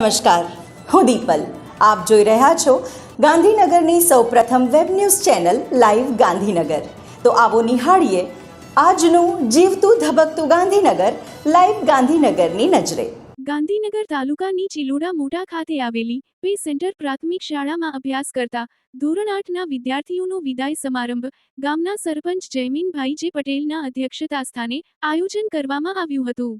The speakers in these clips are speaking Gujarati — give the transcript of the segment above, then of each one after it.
નમસ્કાર, હું દીપલ. આપ જોઈ રહ્યા છો ગાંધીનગરની સૌપ્રથમ web news channel live Gandhinagar. તો આવો નિહાળીએ આજનું જીવતું ધબકતું ગાંધીનગર, લાઈવ ગાંધીનગરની નજરે. ગાંધીનગર તાલુકાની ચિલોડા મોટા ખાતે આવેલી પે સેન્ટર પ્રાથમિક શાળામાં અભ્યાસ કરતા ધોરણ આઠના વિદ્યાર્થીઓનો વિદાય સમારંભ ગામના સરપંચ જયમીનભાઈ જે પટેલના અધ્યક્ષતા સ્થાને આયોજન કરવામાં આવ્યું હતું.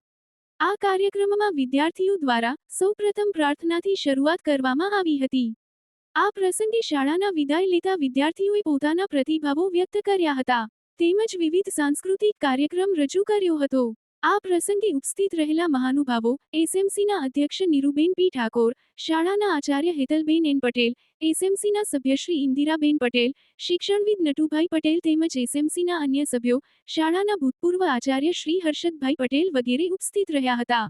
આ કાર્યક્રમમાં વિદ્યાર્થીઓ દ્વારા સૌપ્રથમ પ્રાર્થનાથી શરૂઆત કરવામાં આવી હતી. આ પ્રસંગે શાળાના વિદાય લેતા વિદ્યાર્થીઓએ પોતાના પ્રતિભાવો વ્યક્ત કર્યા હતા. તેમજ વિવિધ સાંસ્કૃતિક કાર્યક્રમ રજૂ કર્યો હતો. આ પ્રસંગે ઉપસ્થિત રહેલા મહાનુભાવો, એસએમસીના અધ્યક્ષ નીરુબેન પી ઠાકોર, શાળાના આચાર્ય હેતલબેન એન પટેલ, એસએમસીના સભ્યશ્રી ઇન્દિરાબેન પટેલ, શિક્ષણવિદ નટુભાઈ પટેલ તેમજ એસએમસીના અન્ય સભ્યો, શાળાના ભૂતપૂર્વ આચાર્ય શ્રી હર્ષદભાઈ પટેલ વગેરે ઉપસ્થિત રહ્યા હતા.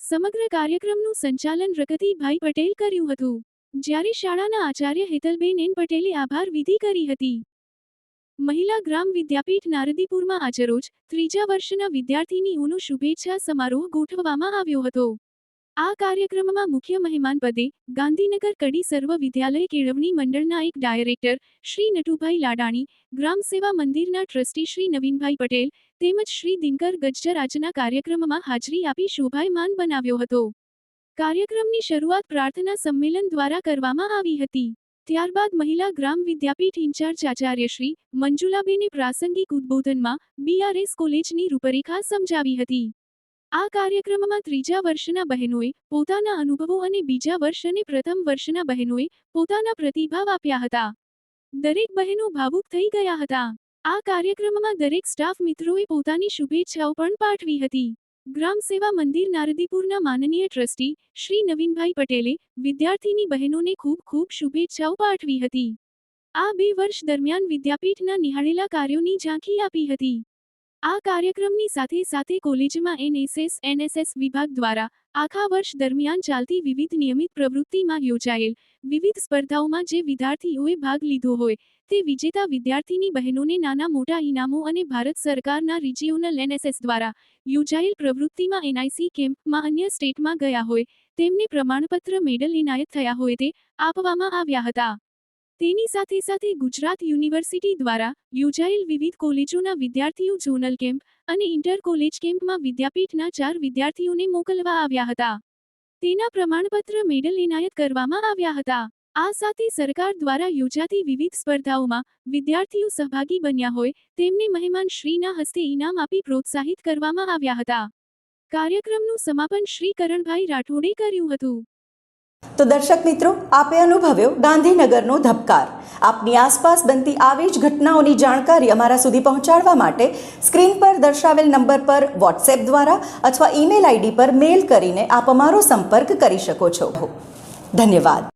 સમગ્ર કાર્યક્રમનું સંચાલન રગતીભાઈ પટેલ કર્યું હતું. જ્યારે શાળાના આચાર્ય હેતલબેન એન પટેલે આભાર વિધિ કરી હતી. મહિલા ગ્રામ વિદ્યાપીઠ નારદીપુરમાં આજરોજ ત્રીજા વર્ષના વિદ્યાર્થીનીઓનો શુભેચ્છા સમારોહ ગોઠવવામાં આવ્યો હતો. આ કાર્યક્રમમાં મુખ્ય મહેમાન પદે ગાંધીનગર કડી સર્વ વિદ્યાલય કેળવણી મંડળના એક ડાયરેક્ટર શ્રી નટુભાઈ લાડાણી, ગ્રામ સેવા મંદિરના ટ્રસ્ટી શ્રી નવીનભાઈ પટેલ તેમજ શ્રી દિનકર ગજ્જર આજના કાર્યક્રમમાં હાજરી આપી શોભાયમાન બનાવ્યો હતો. કાર્યક્રમની શરૂઆત પ્રાર્થના સંમેલન દ્વારા કરવામાં આવી હતી. ત્યારબાદ મહિલા ગ્રામ વિદ્યાપીઠ ઇન્ચાર્જ આચાર્ય શ્રી મંજુલાબેને પ્રાસંગિક ઉદ્બોધનમાં બીઆરએસ કોલેજની રૂપરેખા સમજાવી હતી. આ કાર્યક્રમમાં ત્રીજા વર્ષના બહેનોએ પોતાના અનુભવો અને બીજા વર્ષ અને પ્રથમ વર્ષના બહેનોએ પોતાના પ્રતિભાવ આપ્યા હતા. દરેક બહેનો ભાવુક થઈ ગયા હતા. આ કાર્યક્રમમાં દરેક સ્ટાફ મિત્રોએ પોતાની શુભેચ્છાઓ પણ પાઠવી હતી. ગ્રામ સેવા મંદિર નારદીપુરના માનનીય ટ્રસ્ટી શ્રી નવીનભાઈ પટેલે વિદ્યાર્થીની બહેનોને ખૂબ ખૂબ શુભેચ્છાઓ પાઠવી હતી. આ બે વર્ષ દરમિયાન વિદ્યાપીઠના નિહાળેલા કાર્યોની ઝાંખી આપી હતી. આ કાર્યક્રમની સાથે સાથે કોલેજમાં એનએસએસ એનએસએસ વિભાગ દ્વારા આખા વર્ષ દરમિયાન ચાલતી વિવિધ નિયમિત પ્રવૃત્તિમાં યોજાયેલ વિવિધ સ્પર્ધાઓમાં જે વિદ્યાર્થીઓએ ભાગ લીધો હોય તે વિજેતા વિદ્યાર્થીની બહેનોને નાના મોટા ઇનામો અને ભારત સરકારના રિજિયોનલ એનએસએસ દ્વારા યોજાયેલ પ્રવૃત્તિમાં એનઆઈસી કેમ્પમાં અન્ય સ્ટેટમાં ગયા હોય, તેમને પ્રમાણપત્ર મેડલ એનાયત થયા હોય તે આપવામાં આવ્યા હતા. તેની સાથે સાથે ગુજરાત યુનિવર્સિટી દ્વારા યોજાયેલ વિવિધ કોલેજોના વિદ્યાર્થીઓ ઝોનલ કેમ્પ અને ઇન્ટર કોલેજ કેમ્પમાં વિદ્યાપીઠના ચાર વિદ્યાર્થીઓને મોકલવા આવ્યા હતા. તેના પ્રમાણપત્ર મેડલ એનાયત કરવામાં આવ્યા હતા. આ સાથે સરકાર દ્વારા યોજાતી વિવિધ સ્પર્ધાઓમાં વિદ્યાર્થીઓ સહભાગી બન્યા હોય તેમને મહેમાન શ્રીના હસ્તે ઇનામ આપી પ્રોત્સાહિત કરવામાં આવ્યા હતા. કાર્યક્રમનું સમાપન શ્રી કરણભાઈ રાઠોડે કર્યું હતું. તો દર્શક મિત્રો, આપે અનુભવ્યો ગાંધીનગરનો ધબકાર. આપની આસપાસ બનતી આવી જ ઘટનાઓની જાણકારી અમારા સુધી પહોંચાડવા માટે સ્ક્રીન પર દર્શાવેલ નંબર પર વોટ્સએપ દ્વારા અથવા ઈમેલ આઈડી પર મેલ કરીને આપ અમારો સંપર્ક કરી શકો છો. ધન્યવાદ.